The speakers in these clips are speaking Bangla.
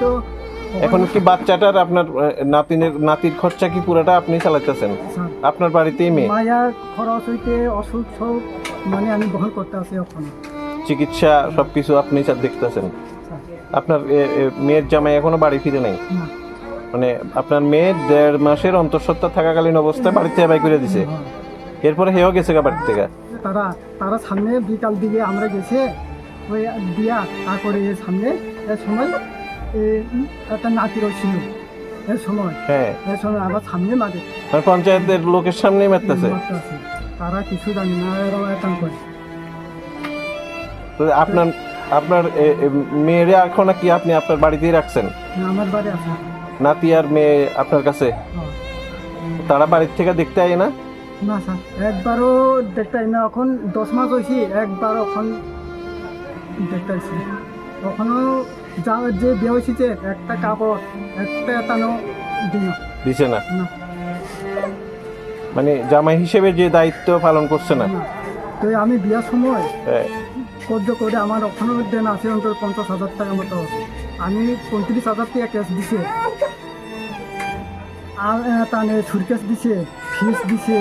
তো এখন কি বাচ্চাটার আপনার নাতিনের নাতির খরচা কি পুরাটা আপনি চালাইতেছেন? স্যার, আপনার বাড়িতেই মেয়ে? মায়ার খরচ হইতে অসুখ সব মানে আমি বহন করতে আছি এখন। চিকিৎসা সবকিছু আপনি স্যার দেখতেছেন? আপনার মেয়ের জামাই এখনও বাড়ি ফিরে নাই? মানে আপনার মেয়ে দেড় মাসের অন্তঃসত্ত্বা থাকাকালীন অবস্থায় বাড়িতে বাই করে দিছে। হ্যাঁ। এরপরে হেও গেছে গা বাড়ি থেকে? তারা তারা সামনে বিকাল দিকে আমরা গেছে ওই দিয়া তারপরে সামনে সময় একটা নাতিরও ছিল এর সময় হ্যাঁ। এর সময় আবার সামনে মাঝে মানে পঞ্চায়েতের লোকের সামনেই মারতেছে? তারা কিছু জানি না এরাও একান করে তো আপনার আপনার মেয়েরা এখন কি আপনি আপনার বাড়িতেই রাখছেন? আমার বাড়ি আছে। নাতি আর মেয়ে আপনার কাছে? হ্যাঁ। তারা বাড়ির থেকে দেখতে আয় না? না স্যার। একবারও দেখতে না। এখন দশ মাস হয়েছি একবার এখন দেখতে আসছি তখনও যা যে বিয়ে হয়েছে একটা কাপড় একটা এতানো দিছে না? মানে জামাই হিসেবে যে দায়িত্ব পালন করছে না? তো আমি বিয়ার সময় হ্যাঁ, সহ্য করে আমার ওখানে দেন আছে অন্তত পঞ্চাশ হাজার টাকা মতো। আমি পঁয়ত্রিশ হাজার টাকা ক্যাশ দিছে। আর তানে সুটকেস দিছে ফিস দিছে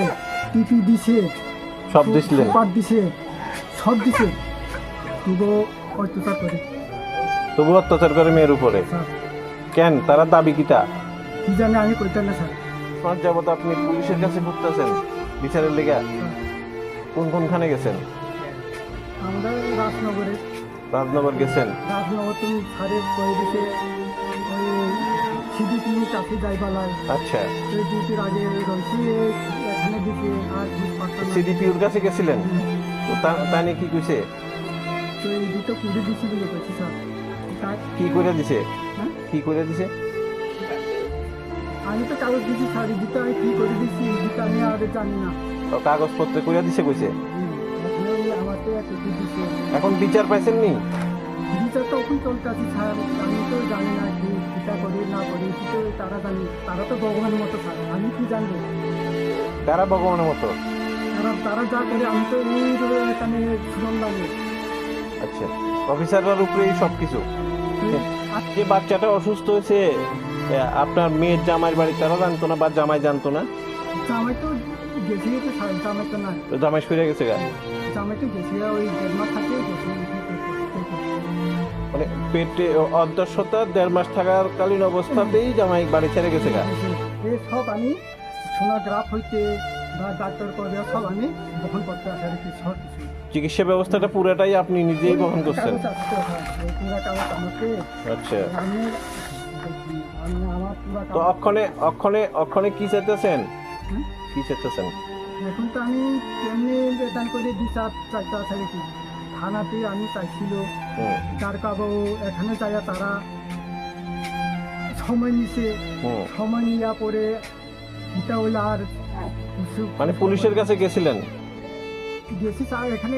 টিপি দিছে সব দিছিলেন সুপার দিছে সব দিছে। তবুও অত্যাচার করে। তবু অত্যাচার করে মেয়ের উপরে। কেন? তারা দাবি কি জানে আমি কইতে না স্যার। পাঁচ যাবত আপনি পুলিশের কাছে ঘুরতেছেন বিচারের লেগা। কোন কোনখানে গেছেন? আমরা রাজনগরে। রাজনগর গেছেন? রাজনগর তুমি সারে কয়ে দিছে ওই তুমি কাছে যাই পালাই আচ্ছা। ডিউটির আগে রয়েছি এখানে আর। সিডিপিউর কাছে গেছিলেন? তো তা- কি কইছে? তো এই দুটো কুড়ি দিছি বলে কইছি স্যার। কি করে দিছে? হ্যাঁ? কি করে দিছে? আমি তো কাগজ দিছি এই দুটো আমি কি করে দিছি? এই দুটো আমি আর জানি না। তো কাগজপত্র করে দিছে কইছে? এখানে বিচার পাইছেন নি বিচার তো এখন চলতে স্যার। আমি তো জানি না কি কিটা করি না করি কি তো তারা জানি তারা তো ভগবানের মতো স্যার। আমি কি জানব? কারা ভগবানের মতো? তারা তারা যা করে আমি তো এই এখানে শুনলাম। আচ্ছা। অফিসাররার উপরেই সব কিছু যে বাচ্চাটা অসুস্থ হয়েছে আপনার মেয়ের জামাইয়ের বাড়ি তারা জানতো না বা জামাই জানতো না? জামাই তো গেছি তো জামাই তো না। জামাই সরে গেছে গা? জামাই তো গেছি ওই দেড়মা থাকে মানে পেটে অন্তঃসত্ত্বা দেড় মাস থাকার কালীন অবস্থাতেই জামাই বাড়ি ছেড়ে গেছে গা? এই সব আমি সোনোগ্রাফ হইতে বা ডাক্তার করে সব আমি বহন করতে আসি আর কি সব কিছু। চিকিৎসা ব্যবস্থাটা পুরোটাই আপনি নিজেই বহন করছেন? আচ্ছা। তো অক্ষণে অক্ষণে অক্ষণে কি চাইতেছেন? কি চাইতেছেন এখন তো আমি তেমনি বেতন করে দুই চার চারটা কি থানাতে আমি চাইছিল যার কাবো এখানে যাইয়া তারা সময় নিছে। সময় নিয়া পরে এটা হইলে আর মানে পুলিশের কাছে গেছিলেন? গেছি স্যার এখানে